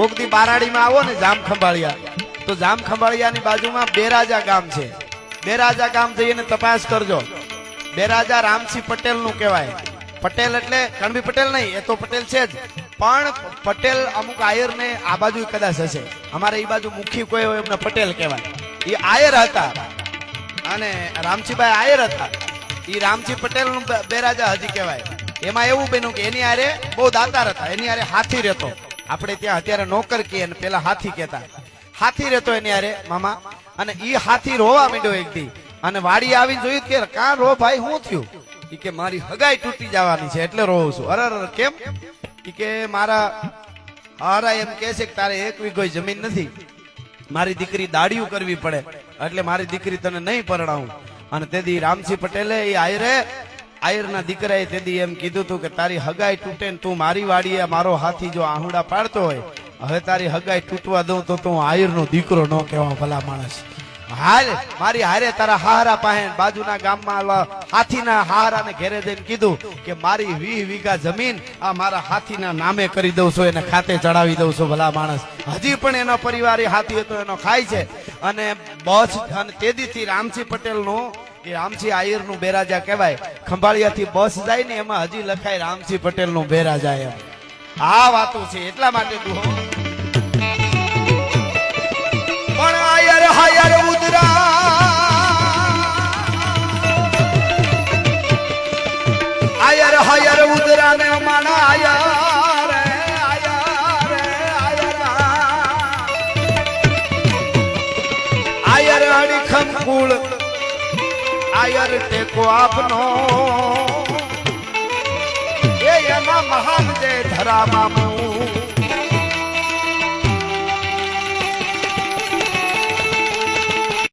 કોક દી બારાડીમાં આવો ને જામ ખંભાળિયા. તો જામ ખંભાળિયાની બાજુમાં બેરાજા ગામ છે. બેરાજા ગામ જઈને તપાસ કરજો. બેરાજા રામસિંહ પટેલનું કહેવાય. પટેલ એટલે કણબી પટેલ નહીં, એ તો પટેલ છે જ. પણ પટેલ અમુક આયર ને આ બાજુ કદાચ હશે. અમારે એ બાજુ મુખી કોઈ હોય એમને પટેલ કહેવાય. એ આયર હતા. અને રામજીભાઈ આયર હતા. એ રામસિંહ પટેલ બે બેરાજા હજી કહેવાય. એમાં એવું બન્યું કે એની આરે બહુ દાતાર હતા. એની આરે હાથી રહેતો. આપણે ત્યાં અત્યારે નોકર કહીએ અને પેલા હાથી કહેતા. હાથી રહેતો એની અરે મામા. અને ઈ હાથી રોવા માંડ્યો એક દી. અને વાડી આવીને જોયું કે, કાં રો ભાઈ શું થયું? ઈ કે, મારી હગાઈ તૂટી જવાની છે, એટલે રોવું છું. અરે કેમ? ઈ કે, મારા હારા એમ કહે છે કે, તારે એક વીઘો જમીન નથી. મારી દીકરી દાડિયું કરવી પડે. એટલે મારી દીકરી તને નહીં પરણાવું. અને તેથી રામસિંહ પટેલે એ આયરે આયરના દીકરાએ તેથી એમ કીધું હતું કે તારી હગાઈ તૂટે ને તું મારી વાડીએ મારો હાથી જો આહુડા પાડતો હોય, હવે તારી હગાઈ તૂટવા દઉં તો તું આયરનો દીકરો ન કહેવા ભલા માણસ. હાલ, મારી હારે તારા હારા પાસે બાજુના ગામમાં હાથીના હાથીના હારાને ઘેરે જઈને કીધું કે મારી વીસ વીઘા જમીન આ મારા હાથીના નામે કરી દઉં છું, એને ખાતે ચડાવી દઉં છું ભલા માણસ. હજી પણ એનો પરિવાર હાથી હતો એનો ખાય છે. અને બસ, અને તેદીથી રામસિંહ પટેલનું એ રામસિંહ આયરનું બેરાજા કહેવાય. ખંભાળિયાથી બસ જાય ને એમાં હજી લખાય રામસિંહ પટેલનું બેરાજા એમ. આ વાતો છે એટલા માટે દુહો પણ આયર હાયર ઉદરા. આયર હાયર ઉદરા ને માણા આયર આયર આયર આયર અડીખમ કુળ આયર ટેકો આપનો. એ એમાં મહાન જે ધરામાં